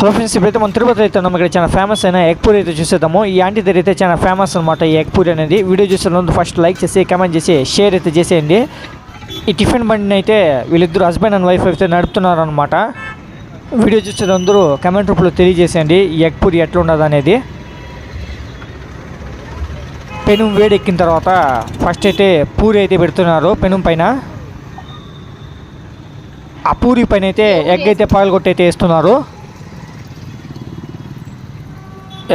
Hello friends ఇప్పుడైతే మనం తిరుపతి అయితే ఉన్నాం. ఇక్కడ చాలా ఫేమస్ అయిన ఎగ్ పూరి అయితే చూసేద్దాము. ఈ ఆంటీ దగ్గర అయితే చాలా ఫేమస్ అనమాట ఈ ఎగ్ పూరి అనేది. వీడియో చూసిన ముందు ఫస్ట్ లైక్ చేసి కమెంట్ చేసి షేర్ అయితే చేసేయండి. ఈ టిఫిన్ బండిని అయితే వీళ్ళిద్దరు హస్బెండ్ అండ్ వైఫ్ అయితే నడుపుతున్నారు అనమాట వీడియో చూసిన అందరూ కమెంట్ రూపంలో తెలియజేసేయండి ఈ ఎగ్ పూరి ఎట్లా ఉండదు అనేది. పెనుం వేడెక్కిన తర్వాత ఫస్ట్ అయితే పూరి అయితే పెడుతున్నారు పెనుం పైన. ఆ పూరి పైన అయితే ఎగ్ అయితే పగలగొట్టి అయితే వేస్తున్నారు.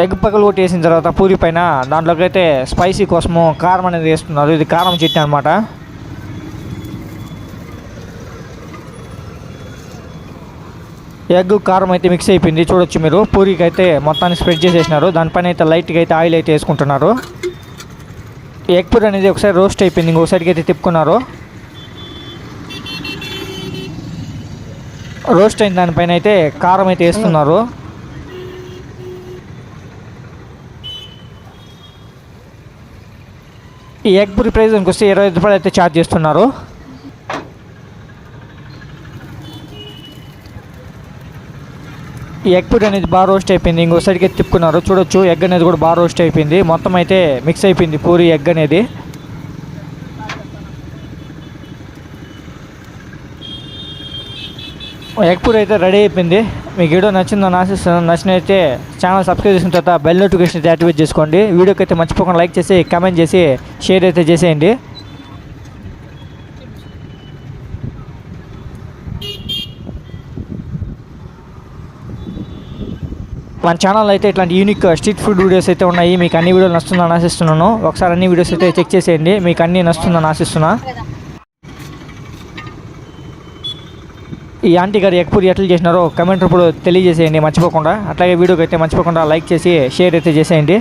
ఎగ్ పగలు కొట్టేసిన తర్వాత పూరి పైన దాంట్లోకి అయితే స్పైసీ కోసము కారం అనేది వేస్తున్నారు. ఇది కారం చట్నీ అనమాట ఎగ్ కారం అయితే మిక్స్ అయిపోయింది. చూడొచ్చు మీరు. పూరికి అయితే మొత్తాన్ని స్ప్రెడ్ చేసేసినారు. దానిపైన అయితే లైట్గా అయితే ఆయిల్ అయితే వేసుకుంటున్నారు. ఎగ్ పూరి అనేది ఒకసారి రోస్ట్ అయిపోయింది. ఇంకొకసారికి అయితే తిప్పుకున్నారు. రోస్ట్ అయిన దానిపైన అయితే కారం అయితే వేస్తున్నారు. ఈ ఎగ్ పూరి ప్రైస్ వస్తే ఇరవై ఐదు రూపాయలు అయితే ఛార్జ్ చేస్తున్నారు. ఈ ఎగ్ పూరి అనేది బాగా రోస్ట్ అయిపోయింది. ఇంకో సైడ్కి తిప్పుకున్నారు. చూడొచ్చు ఎగ్ అనేది కూడా బాగా రోస్ట్ అయిపోయింది. మొత్తం అయితే మిక్స్ అయిపోయింది పూరి ఎగ్ అనేది. ఎగ్ పూరి అయితే రెడీ అయిపోయింది. మీకు వీడియో నచ్చిందని ఆశిస్తున్నాను నచ్చినైతే ఛానల్ సబ్స్క్రైబ్ చేసిన తర్వాత బెల్ నోటిఫికేషన్ అయితే యాక్టివేట్ చేసుకోండి. వీడియోకి అయితే మర్చిపోకుండా లైక్ చేసి కామెంట్ చేసి షేర్ అయితే చేసేయండి. మన ఛానల్ అయితే ఇట్లాంటి యూనిక్ స్ట్రీట్ ఫుడ్ వీడియోస్ అయితే ఉన్నాయి. మీకు అన్ని వీడియోలు నచ్చుతుందని ఆశిస్తున్నాను ఒకసారి అన్ని వీడియోస్ అయితే చెక్ చేసేయండి. మీకు అన్ని నచ్చుతుందని ఆశిస్తున్నాను ఈ ఆంటీ గారు ఎక్పూరి ఎట్లా చేసినారో కమెంట్ రూపంలో తెలియజేసేయండి మర్చిపోకుండా. అట్లాగే వీడియోకి అయితే మర్చిపోకుండా లైక్ చేసి షేర్ అయితే చేసేయండి.